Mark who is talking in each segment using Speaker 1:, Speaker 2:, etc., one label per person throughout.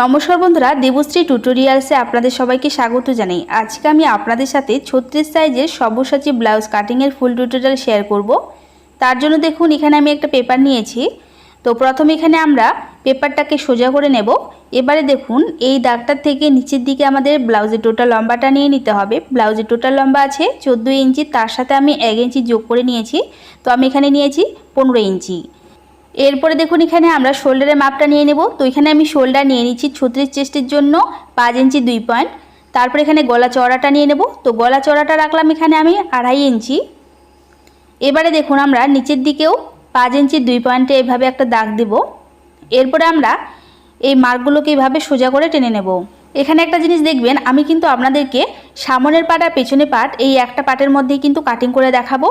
Speaker 1: নমস্কার বন্ধুরা, দেবশ্রী টিউটোরিয়ালসে আপনাদের সবাইকে স্বাগত জানাই। আজকে আমি আপনাদের সাথে ছত্রিশ সাইজের সব্যসাচী ব্লাউজ কাটিংয়ের ফুল টিউটোরিয়াল শেয়ার করব। তার জন্য দেখুন, এখানে আমি একটা পেপার নিয়েছি। তো প্রথমে এখানে আমরা পেপারটাকে সোজা করে নেব। এবারে দেখুন, এই দাগটার থেকে নিচের দিকে আমাদের ব্লাউজের টোটাল লম্বাটা নিয়ে নিতে হবে। ব্লাউজের টোটাল লম্বা আছে চোদ্দ ইঞ্চি, তার সাথে আমি এক ইঞ্চি যোগ করে নিয়েছি। তো আমি এখানে নিয়েছি পনেরো ইঞ্চি। এরপরে দেখুন এখানে আমরা শোল্ডারের মাপটা নিয়ে নেব। তো এখানে আমি শোল্ডার নিয়ে নিচ্ছি ছত্রিশ চেস্টের জন্য পাঁচ ইঞ্চি দুই পয়েন্ট। তারপর এখানে গলা চড়াটা নিয়ে নেব। তো গলা চড়াটা রাখলাম এখানে আমি আড়াই ইঞ্চি। এবারে দেখুন আমরা নিচের দিকেও পাঁচ ইঞ্চি দুই পয়েন্টে এভাবে একটা দাগ দেব। এরপরে আমরা এই মার্কগুলোকে এভাবে সোজা করে টেনে নেব। এখানে একটা জিনিস দেখবেন, আমি কিন্তু আপনাদেরকে সামনের পাট আর পেছনের পাট এই একটা পাটের মধ্যেই কিন্তু কাটিং করে দেখাবো।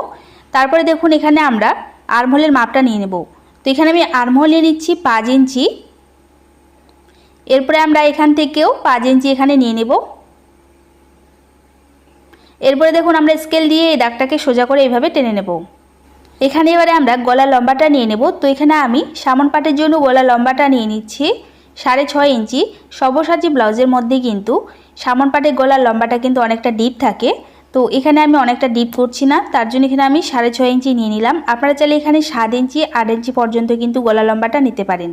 Speaker 1: তারপরে দেখুন এখানে আমরা আর্মহোলের মাপটা নিয়ে নেব। তো এখানে আমি আর্মহোল নিয়ে নিচ্ছি পাঁচ ইঞ্চি। এরপরে আমরা এখান থেকেও পাঁচ ইঞ্চি এখানে নিয়ে নেব। এরপরে দেখুন আমরা স্কেল দিয়ে এই দাগটাকে সোজা করে এইভাবে টেনে নেব। এখানে এবারে আমরা গলা লম্বাটা নিয়ে নেব। তো এখানে আমি সামন পাটের জন্য গলা লম্বাটা নিয়ে নিচ্ছি সাড়ে ছয় ইঞ্চি। সবসাচী ব্লাউজের মধ্যে কিন্তু সামন পাটের গলার লম্বাটা কিন্তু অনেকটা ডিপ থাকে। তো এখানে আমি অনেকটা ডিপ করছি না, তার জন্য এখানে আমি সাড়ে ছয় ইঞ্চি নিয়ে নিলাম। আপনারা চাইলে এখানে সাত ইঞ্চি, আট ইঞ্চি পর্যন্ত কিন্তু গলা লম্বাটা নিতে পারেন।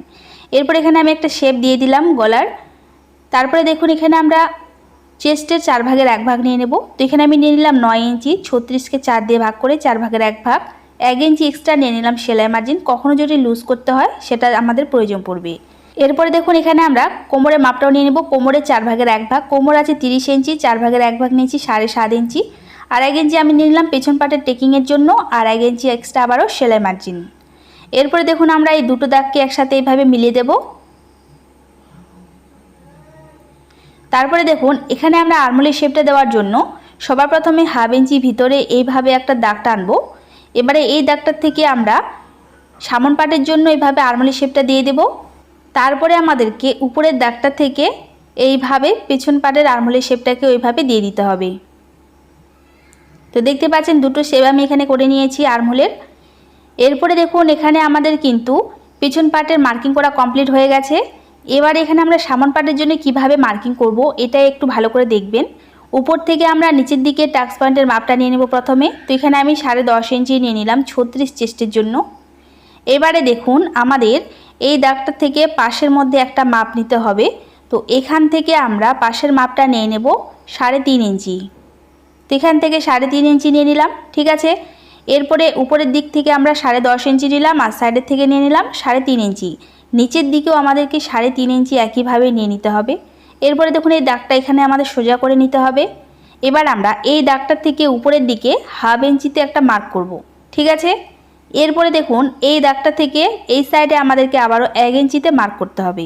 Speaker 1: এরপর এখানে আমি একটা শেপ দিয়ে দিলাম গলার। তারপরে দেখুন, এখানে আমরা চেস্টের চার ভাগের এক ভাগ নিয়ে নেব। তো এখানে আমি নিয়ে নিলাম নয় ইঞ্চি, ছত্রিশকে চার দিয়ে ভাগ করে চার ভাগের এক ভাগ। এক ইঞ্চি এক্সট্রা নিয়ে নিলাম সেলাই মার্জিন কখনও যদি লুজ করতে হয়, সেটা আমাদের প্রয়োজন পড়বে। এরপরে দেখুন এখানে আমরা কোমরের মাপটাও নিয়ে নেব। কোমরের চার ভাগের এক ভাগ, কোমর আছে তিরিশ ইঞ্চি, চার ভাগের এক ভাগ নিয়েছি সাড়ে সাত ইঞ্চি। আর এক ইঞ্চি আমি নিয়ে নিলাম পেছন পাটের টেকিংয়ের জন্য, আর এক ইঞ্চি এক্সট্রা আবারও সেলাই মার্জিন। এরপরে দেখুন আমরা এই দুটো দাগকে একসাথে এইভাবে মিলিয়ে দেব। তারপরে দেখুন এখানে আমরা আরমোলের শেপটা দেওয়ার জন্য সবার প্রথমে হাফ ইঞ্চি ভিতরে এইভাবে একটা দাগ টানবো। এবারে এই দাগটার থেকে আমরা সামন পাটের জন্য এইভাবে আরমোলের শেপটা দিয়ে দেবো। তারপরে আমাদেরকে উপরের দাগটা থেকে এইভাবে পেছন পাটের আরমোলের শেপটাকে ওইভাবে দিয়ে দিতে হবে। তো দেখতে পাচ্ছেন দুটো শেপ আমি এখানে করে নিয়েছি আরমোলের এরপরে দেখুন, এখানে আমাদের কিন্তু পেছন পাটের মার্কিং করা কমপ্লিট হয়ে গেছে। এবার এখানে আমরা সামন পাটের জন্য কীভাবে মার্কিং করব, এটা একটু ভালো করে দেখবেন। উপর থেকে আমরা নিচের দিকে টাক্স পয়েন্টের মাপটা নিয়ে নেব প্রথমে। তো এখানে আমি সাড়ে দশ ইঞ্চি নিয়ে নিলাম, ছত্রিশ চেস্টের জন্য। এবারে দেখুন, আমাদের এই দাগটা থেকে পাশের মধ্যে একটা মাপ নিতে হবে। তো এখান থেকে আমরা পাশের মাপটা নিয়ে নেব সাড়ে তিন ইঞ্চি। তো এখান থেকে সাড়ে তিন ইঞ্চি নিয়ে নিলাম, ঠিক আছে? এরপরে উপরের দিক থেকে আমরা সাড়ে দশ ইঞ্চি নিলাম আর সাইডের থেকে নিয়ে নিলাম সাড়ে তিন ইঞ্চি। নিচের দিকেও আমাদেরকে সাড়ে তিন ইঞ্চি একইভাবে নিয়ে নিতে হবে। এরপরে দেখুন এই দাগটা এখানে আমাদের সোজা করে নিতে হবে। এবার আমরা এই দাগটার থেকে উপরের দিকে হাফ ইঞ্চিতে একটা মার্ক করব, ঠিক আছে? এরপরে দেখুন, এই দাগটা থেকে এই সাইডে আমাদেরকে আবারও এক ইঞ্চিতে মার্ক করতে হবে।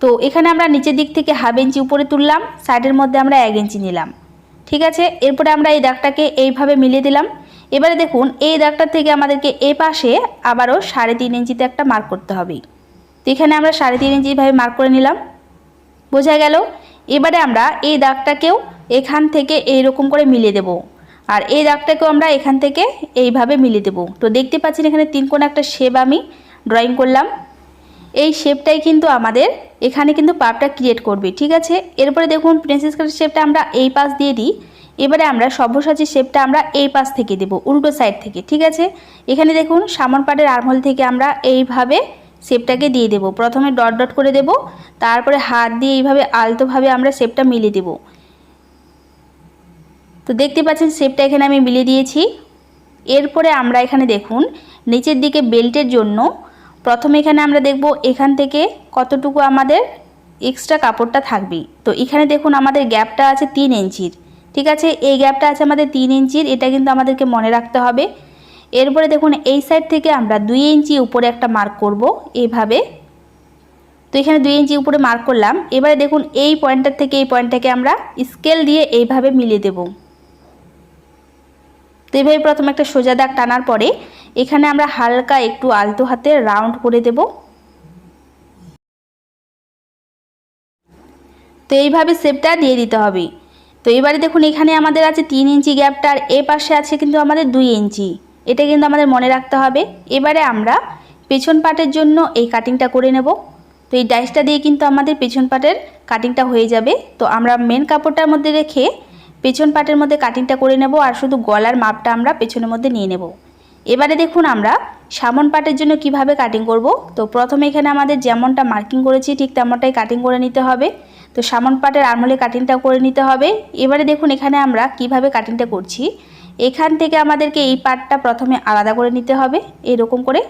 Speaker 1: তো এখানে আমরা নিচের দিক থেকে হাফ ইঞ্চি উপরে তুললাম সাইডের মধ্যে আমরা এক ইঞ্চি নিলাম। ঠিক আছে? এরপরে আমরা এই দাগটাকে এইভাবে মিলিয়ে দিলাম। এবারে দেখুন, এই দাগটা থেকে আমাদেরকে এ পাশে আবারও সাড়ে তিন ইঞ্চিতে একটা মার্ক করতে হবে। তো এখানে আমরা সাড়ে তিন ইঞ্চিভাবে মার্ক করে নিলাম। বোঝা গেল? এবারে আমরা এই দাগটাকেও এখান থেকে এইরকম করে মিলিয়ে দেবো। আর এই দাগটাকেও আমরা এখান থেকে এইভাবে মিলিয়ে দেবো। তো দেখতে পাচ্ছেন এখানে তিন কোণ একটা শেপ আমি ড্রয়িং করলাম। এই শেপটাই কিন্তু আমাদের এখানে কিন্তু পাপটা ক্রিয়েট করবে, ঠিক আছে? এরপরে দেখুন প্রিন্সেস কাটের শেপটা আমরা এই পাশ দিয়ে দিই। এবারে আমরা সব্যসাচীর শেপটা আমরা এই পাশ থেকে দেব, উল্টো সাইড থেকে, ঠিক আছে? এখানে দেখুন সামন পাটের আরমল থেকে আমরা এইভাবে শেপটাকে দিয়ে দেব। প্রথমে ডট ডট করে দেব, তারপরে হাত দিয়ে এইভাবে আলতোভাবে আমরা শেপটা মিলিয়ে দেবো। তো দেখতে পাচ্ছেন শেপটা এখানে আমি মিলিয়ে দিয়েছি। এরপরে আমরা এখানে দেখুন, নিচের দিকে বেল্টের জন্য প্রথমে এখানে আমরা দেখব এখান থেকে কতটুকু আমাদের এক্সট্রা কাপড়টা থাকবে। তো এখানে দেখুন আমাদের গ্যাপটা আছে তিন ইঞ্চির। ঠিক আছে? এই গ্যাপটা আছে আমাদের তিন ইঞ্চির, এটা কিন্তু আমাদেরকে মনে রাখতে হবে। এরপরে দেখুন এই সাইড থেকে আমরা দুই ইঞ্চি উপরে একটা মার্ক করব এইভাবে তো এখানে দুই ইঞ্চি উপরে মার্ক করলাম। এবারে দেখুন এই পয়েন্টটার থেকে এই পয়েন্টটাকে আমরা স্কেল দিয়ে এইভাবে মিলিয়ে দেবো। তো এইভাবে প্রথমে একটা সোজা দাগ টানার পরে এখানে আমরা হালকা একটু আলতো হাতে রাউন্ড করে দেব। তো এইভাবে শেপটা দিয়ে দিতে হবে। তো এবারে দেখুন, এখানে আমাদের আছে তিন ইঞ্চি গ্যাপটা আর এ পাশে আছে কিন্তু আমাদের দুই ইঞ্চি। এটা কিন্তু আমাদের মনে রাখতে হবে। এবারে আমরা পেছন পাটের জন্য এই কাটিংটা করে নেব। তো এই ডাইসটা দিয়ে কিন্তু আমাদের পেছন পাটের কাটিংটা হয়ে যাবে। তো আমরা মেন কাপড়টার মধ্যে রেখে পেছন পাটের মধ্যে কাটিংটা করে নেব আর শুধু গলার মাপটা আমরা পেছনের মধ্যে নিয়ে নেব। এবারে দেখুন আমরা সামন পাটের জন্য কীভাবে কাটিং করব। তো প্রথমে এখানে আমাদের যেমনটা মার্কিং করেছি ঠিক তেমনটাই কাটিং করে নিতে হবে। তো সামন পাটের আরমলে কাটিংটা করে নিতে হবে। এবারে দেখুন এখানে আমরা কীভাবে কাটিংটা করছি। এখান থেকে আমাদেরকে এই পাটটা প্রথমে আলাদা করে নিতে হবে, এরকম করে।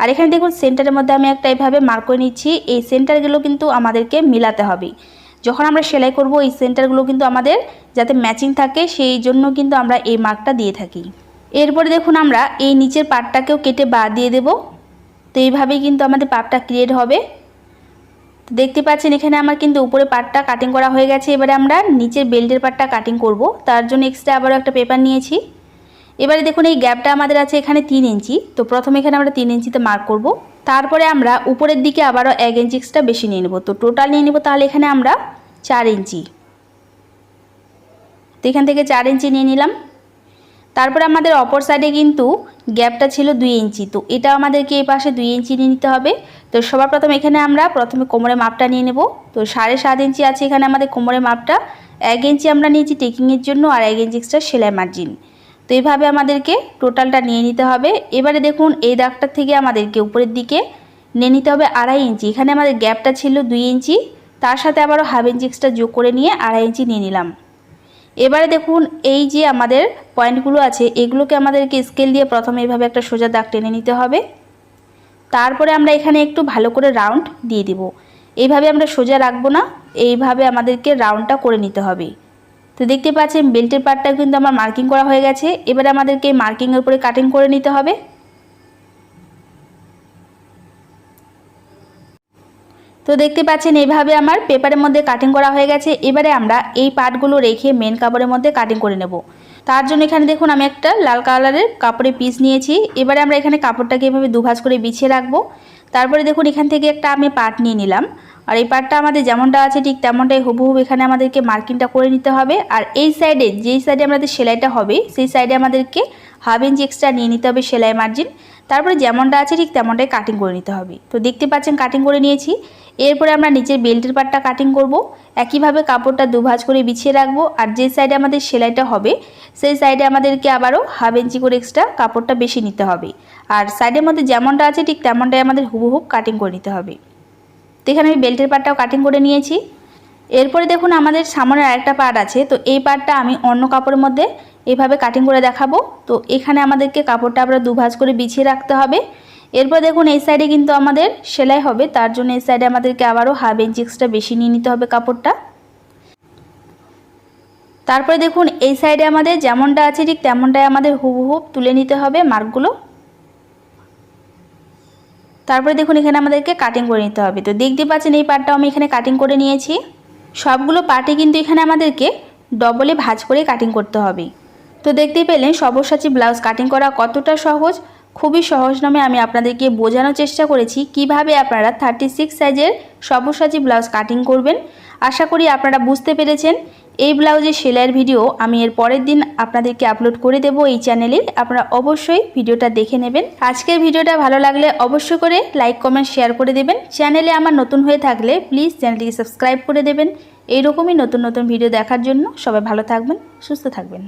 Speaker 1: আর এখানে দেখুন সেন্টারের মধ্যে আমি একটা এইভাবে মার্ক করে নিচ্ছি। এই সেন্টারগুলো কিন্তু আমাদেরকে মিলাতে হবে। যখন আমরা সেলাই করব, এই সেন্টারগুলো কিন্তু আমাদের যাতে ম্যাচিং থাকে, সেই জন্য কিন্তু আমরা এই মার্কটা দিয়ে থাকি। এরপরে দেখুন আমরা এই নিচের পাটটাকেও কেটে বাদ দিয়ে দেব। তো এইভাবেই কিন্তু আমাদের পাটটা ক্রিয়েট হবে। দেখতে পাচ্ছেন, এখানে আমার কিন্তু উপরে পাটটা কাটিং করা হয়ে গেছে। এবারে আমরা নিচের বেল্টের পাটটা কাটিং করব। তার জন্য এক্সট্রা আবারও একটা পেপার নিয়েছি। এবারে দেখুন, এই গ্যাপটা আমাদের আছে এখানে তিন ইঞ্চি। তো প্রথমে এখানে আমরা তিন ইঞ্চিতে মার্ক করব। তারপরে আমরা উপরের দিকে আবারও এক ইঞ্চি এক্সট্রা বেশি নিয়ে নেব। তো টোটাল নিয়ে নেব তাহলে এখানে আমরা চার ইঞ্চি তো এখান থেকে চার ইঞ্চি নিয়ে নিলাম। তারপরে আমাদের অপর সাইডে কিন্তু গ্যাপটা ছিল দুই ইঞ্চি তো এটা আমাদেরকে এই পাশে দুই ইঞ্চি নিয়ে নিতে হবে। তো সবার প্রথমে এখানে আমরা প্রথমে কোমরে মাপটা নিয়ে নেব। তো সাড়ে সাত ইঞ্চি আছে এখানে আমাদের কোমরে মাপটা। এক ইঞ্চি আমরা নিয়েছি টেকিংয়ের জন্য আর এক ইঞ্চি এক্সট্রা সেলাই মার্জিন তো এইভাবে আমাদেরকে টোটালটা নিয়ে নিতে হবে। এবারে দেখুন, এই দাগটার থেকে আমাদেরকে উপরের দিকে নিয়ে নিতে হবে আড়াই ইঞ্চি। এখানে আমাদের গ্যাপটা ছিল দুই ইঞ্চি। তার সাথে আবারও হাফ ইঞ্চি এক্সট্রা যোগ করে নিয়ে আড়াই ইঞ্চি নিয়ে নিলাম। এবারে দেখুন, এই যে আমাদের পয়েন্টগুলো আছে, এগুলোকে আমাদেরকে স্কেল দিয়ে প্রথমে এইভাবে একটা সোজা দাগ টেনে নিতে হবে। তারপরে আমরা এখানে একটু ভালো করে রাউন্ড দিয়ে দিব। এইভাবে আমরা সোজা রাখব না, এইভাবে আমাদেরকে রাউন্ডটা করে নিতে হবে। তো দেখতে পাচ্ছেন বেল্টের পার্টটা কিন্তু আমার মার্কিং করা হয়ে গেছে। এবারে আমাদেরকে মার্কিংয়ের উপরে কাটিং করে নিতে হবে। তো দেখতে পাচ্ছেন এইভাবে আমার পেপারের মধ্যে কাটিং করা হয়ে গেছে। এবারে আমরা এই পার্টগুলো রেখে মেন কাপড়ের মধ্যে কাটিং করে নেব। তার জন্য এখানে দেখুন আমি একটা লাল কালারের কাপড়ের পিস নিয়েছি। এবারে আমরা এখানে কাপড়টাকে এভাবে দুভাজ করে বিছিয়ে রাখব। তারপরে দেখুন এখান থেকে একটা আমি পার্ট নিয়ে নিলাম। আর এই পার্টটা আমাদের যেমনটা আছে ঠিক তেমনটাই হুবহুব এখানে আমাদেরকে মার্কিংটা করে নিতে হবে। আর এই সাইডে, যেই সাইডে আমাদের সেলাইটা হবে, সেই সাইডে আমাদেরকে হাফ ইঞ্চি এক্সট্রা নিয়ে নিতে হবে সেলাই মার্জিন। তারপরে যেমনটা আছে ঠিক তেমনটাই কাটিং করে নিতে হবে। তো দেখতে পাচ্ছেন কাটিং করে নিয়েছি। এরপরে আমরা নিচের বেল্টের পার্টটা কাটিং করব। একইভাবে কাপড়টা দুভাজ করে বিছিয়ে রাখব। আর যে সাইডে আমাদের সেলাইটা হবে, সেই সাইডে আমাদেরকে আবারও হাফ ইঞ্চি করে এক্সট্রা কাপড়টা বেশি নিতে হবে। আর সাইডের মধ্যে যেমনটা আছে ঠিক তেমনটাই আমাদের হুবহুব কাটিং করে নিতে হবে। এখানে আমি বেল্টের পাটটাও কাটিং করে নিয়েছি। এরপরে দেখুন আমাদের সামনের আরেকটা পার্ট আছে। তো এই পার্টটা আমি অন্য কাপড়ের মধ্যে এভাবে কাটিং করে দেখাবো। তো এখানে আমাদেরকে কাপড়টা আমরা দুভাজ করে বিছিয়ে রাখতে হবে। এরপর দেখুন এই সাইডে কিন্তু আমাদের সেলাই হবে। তার জন্য এই সাইডে আমাদেরকে আবারও হাফ ইঞ্চি এক্সট্রা বেশি নিয়ে নিতে হবে কাপড়টা। তারপরে দেখুন এই সাইডে আমাদের যেমনটা আছে ঠিক তেমনটাই আমাদের হুবহুব তুলে নিতে হবে মার্কগুলো তারপরে দেখুন এখানে আমাদেরকে কাটিং করে নিতে হবে। তো দেখতে পাচ্ছেন এই পার্টটাও আমি এখানে কাটিং করে নিয়েছি। সবগুলো পার্টে কিন্তু এখানে আমাদেরকে ডবলে ভাজ করে কাটিং করতে হবে। তো দেখতেই পেলেন সবসাচী ব্লাউজ কাটিং করা কতটা সহজ, খুবই সহজ নামে আমি আপনাদেরকে বোঝানোর চেষ্টা করেছি কীভাবে আপনারা থার্টি সিক্স সাইজের সবসাচী ব্লাউজ কাটিং করবেন। আশা করি আপনারা বুঝতে পেরেছেন। এই ব্লাউজের সেলাইয়ের ভিডিও আমি এর পরের দিন আপনাদেরকে আপলোড করে দেব এই চ্যানেলে আপনারা অবশ্যই ভিডিওটা দেখে নেবেন। আজকের ভিডিওটা ভালো লাগলে অবশ্যই করে লাইক কমেন্ট শেয়ার করে দেবেন। চ্যানেলে আমার নতুন হয়ে থাকলে প্লিজ চ্যানেলটিকে সাবস্ক্রাইব করে দেবেন। এইরকমই নতুন নতুন ভিডিও দেখার জন্য সবাই ভালো থাকবেন, সুস্থ থাকবেন।